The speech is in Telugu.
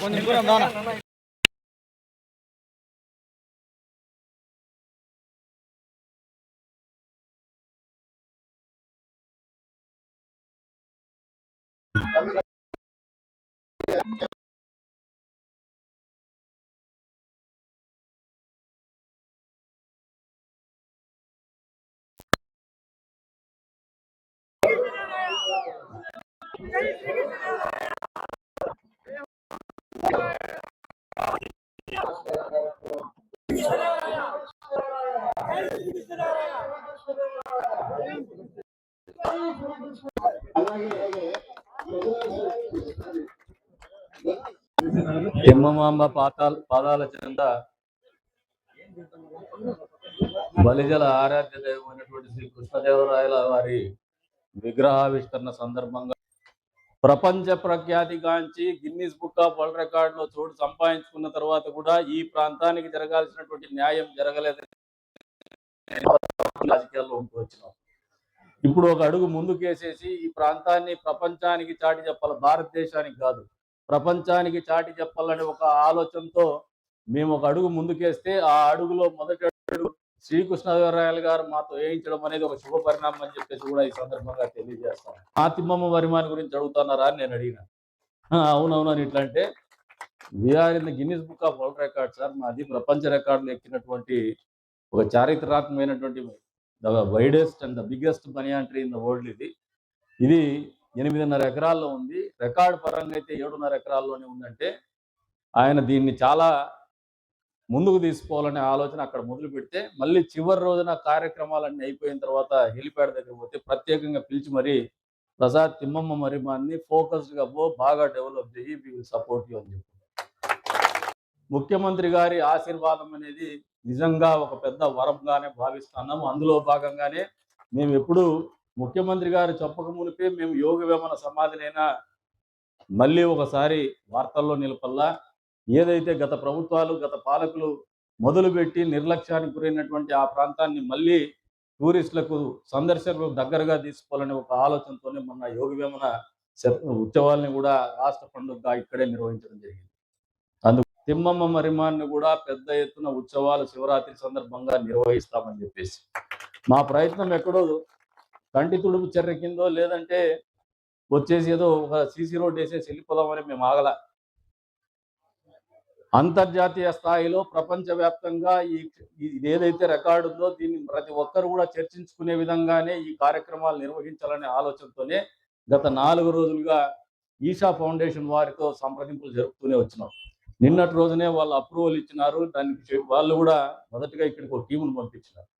కొంచెం దూరం దానా తిమ్మమాంబ పాతాల పాదాల చెంద బలిజల ఆరాధ్య దైవమైనటువంటి శ్రీ కృష్ణదేవరాయల వారి విగ్రహావిష్కరణ సందర్భంగా ప్రపంచ ప్రఖ్యాతిగాంచి గిన్నిస్ బుక్ ఆఫ్ వరల్డ్ రికార్డ్లో చోటు సంపాదించుకున్న తర్వాత కూడా ఈ ప్రాంతానికి జరగాల్సినటువంటి న్యాయం జరగలేదు రాజకీయాల్లో ఉంటూ వచ్చినాం. ఇప్పుడు ఒక అడుగు ముందుకేసేసి ఈ ప్రాంతాన్ని ప్రపంచానికి చాటి చెప్పాలి భారతదేశానికి కాదు. ప్రపంచానికి చాటి చెప్పాలనే ఒక ఆలోచనతో మేము ఒక అడుగు ముందుకేస్తే ఆ అడుగులో మొదటి అడుగు శ్రీకృష్ణదేవరాయలు గారు మాతో వేయించడం అనేది ఒక శుభ పరిణామం అని చెప్పేసి కూడా ఈ సందర్భంగా తెలియజేస్తాను ఆ తిమ్మమ్మ వరిమాని గురించి అడుగుతున్నారా అని నేను అడిగిన. అవునవునని అవునవును అని ఇట్లా అంటే we're in the Guinness book of world record sir మాది ప్రపంచ రికార్డులు ఎక్కినటువంటి ఒక చారిత్రాత్మకమైనటువంటి the widest and the biggest banyan in the world ఇది. ఇది ఎనిమిదిన్నర ఎకరాల్లో ఉంది. రికార్డ్ పరంగా అయితే ఏడున్నర ఎకరాల్లోనే ఉందంటే ఆయన దీన్ని చాలా ముందుకు తీసుకోవాలనే ఆలోచన అక్కడ మొదలు పెడితే మళ్ళీ చివరి రోజున కార్యక్రమాలన్నీ అయిపోయిన తర్వాత హెలిప్యాడ్ దగ్గర పోతే ప్రత్యేకంగా పిలిచి మరి ప్రసాద్ తిమ్మమ్మ మరి మాన్ని ఫోకస్డ్గా పో బాగా డెవలప్ చేయి వి విల్ సపోర్ట్ యూ అని చెప్పి ముఖ్యమంత్రి గారి ఆశీర్వాదం అనేది నిజంగా ఒక పెద్ద వరంగానే భావిస్తున్నాము. అందులో భాగంగానే మేము ఎప్పుడు ముఖ్యమంత్రి గారు చెప్పక మునిపే మేము యోగ వేమన సమాధినైనా మళ్ళీ ఒకసారి వార్తల్లో నిలపల్లా ఏదైతే గత ప్రభుత్వాలు గత పాలకులు మొదలుపెట్టి నిర్లక్ష్యానికి గురైనటువంటి ఆ ప్రాంతాన్ని మళ్ళీ టూరిస్టులకు సందర్శకులకు దగ్గరగా తీసుకోవాలనే ఒక ఆలోచనతోనే మొన్న యోగివేమన ఉత్సవాల్ని కూడా రాష్ట్ర పండుగగా ఇక్కడే నిర్వహించడం జరిగింది. అందుకు తిమ్మమ్మ మరిమాన్ని కూడా పెద్ద ఎత్తున ఉత్సవాలు శివరాత్రి సందర్భంగా నిర్వహిస్తామని చెప్పేసి. మా ప్రయత్నం ఎక్కడో కంటి తుడుపు చర్య కిందో లేదంటే వచ్చేసి ఏదో ఒక సీసీ రోడ్ వేసేసి వెళ్ళిపోదామని మేము ఆగలా. అంతర్జాతీయ స్థాయిలో ప్రపంచవ్యాప్తంగా ఈ ఈ- ఇది ఏదైతే రికార్డు ఉందో దీన్ని ప్రతి ఒక్కరు కూడా చర్చించుకునే విధంగానే ఈ కార్యక్రమాలు నిర్వహించాలనే ఆలోచనతోనే గత నాలుగు రోజులుగా ఈషా ఫౌండేషన్ వారితో సంప్రదింపులు జరుపుతూనే వచ్చినాం. నిన్నటి రోజునే వాళ్ళు అప్రూవల్ ఇచ్చినారు. దానికి వాళ్ళు కూడా మొదటగా ఇక్కడికి ఒక టీమును పంపించినారు.